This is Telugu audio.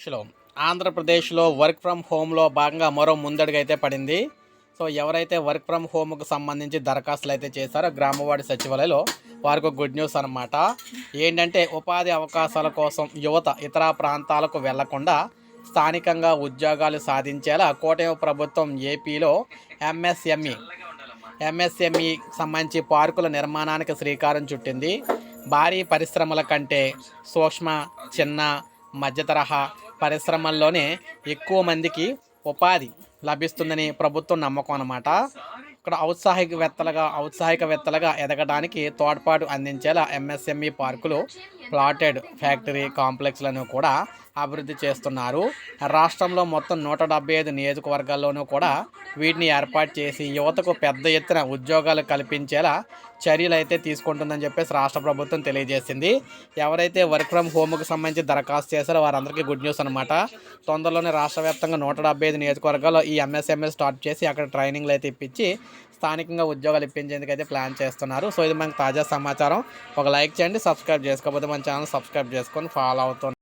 ఆంధ్రప్రదేశ్లో ఆంధ్రప్రదేశ్లో వర్క్ ఫ్రమ్ హోమ్లో భాగంగా మరో ముందడుగైతే అయితే పడింది. సో ఎవరైతే వర్క్ ఫ్రమ్ హోమ్కు సంబంధించి దరఖాస్తులు అయితే చేశారో గ్రామవాడి సచివాలయంలో వారికి గుడ్ న్యూస్ అనమాట ఏంటంటే ఉపాధి అవకాశాల కోసం యువత ఇతర ప్రాంతాలకు వెళ్ళకుండా స్థానికంగా ఉద్యోగాలు సాధించేలా కోటయం ప్రభుత్వం ఏపీలో ఎంఎస్ఎంఈ ఎంఎస్ఎంఈ సంబంధించి పార్కుల నిర్మాణానికి శ్రీకారం చుట్టింది. భారీ పరిశ్రమల కంటే సూక్ష్మ చిన్న మధ్య తరహా పరిశ్రమల్లోనే ఎక్కువ మందికి ఉపాధి లభిస్తుందని ప్రభుత్వం నమ్మకం అన్నమాట. ఇక్కడ ఔత్సాహికవేత్తలుగా ఔత్సాహికవేత్తలుగా ఎదగడానికి తోడ్పాటు అందించేలా ఎంఎస్ఎంఈ పార్కులు ప్లాటెడ్ ఫ్యాక్టరీ కాంప్లెక్స్లను కూడా అభివృద్ధి చేస్తున్నారు. రాష్ట్రంలో మొత్తం నూట డెబ్బై ఐదు నియోజకవర్గాల్లోనూ కూడా వీటిని ఏర్పాటు చేసి యువతకు పెద్ద ఎత్తున ఉద్యోగాలు కల్పించేలా చర్యలు అయితే తీసుకుంటుందని చెప్పేసి రాష్ట్ర ప్రభుత్వం తెలియజేసింది. ఎవరైతే వర్క్ ఫ్రమ్ హోమ్కి సంబంధించి దరఖాస్తు చేశారో వారందరికీ గుడ్ న్యూస్ అనమాట తొందరలోనే రాష్ట్ర వ్యాప్తంగా నూట డెబ్బై ఐదు నియోజకవర్గాల్లో ఈ ఎంఎస్ఎంఎస్ స్టార్ట్ చేసి అక్కడ ట్రైనింగ్లు అయితే ఇప్పించి స్థానికంగా ఉద్యోగాలు ఇప్పించేందుకు అయితే ప్లాన్ చేస్తున్నారు. సో ఇది మనకు తాజా సమాచారం. ఒక లైక్ చేయండి సబ్స్క్రైబ్ చేసుకోకపోతే మన ఛానల్ సబ్స్క్రైబ్ చేసుకొని ఫాలో అవుతుంది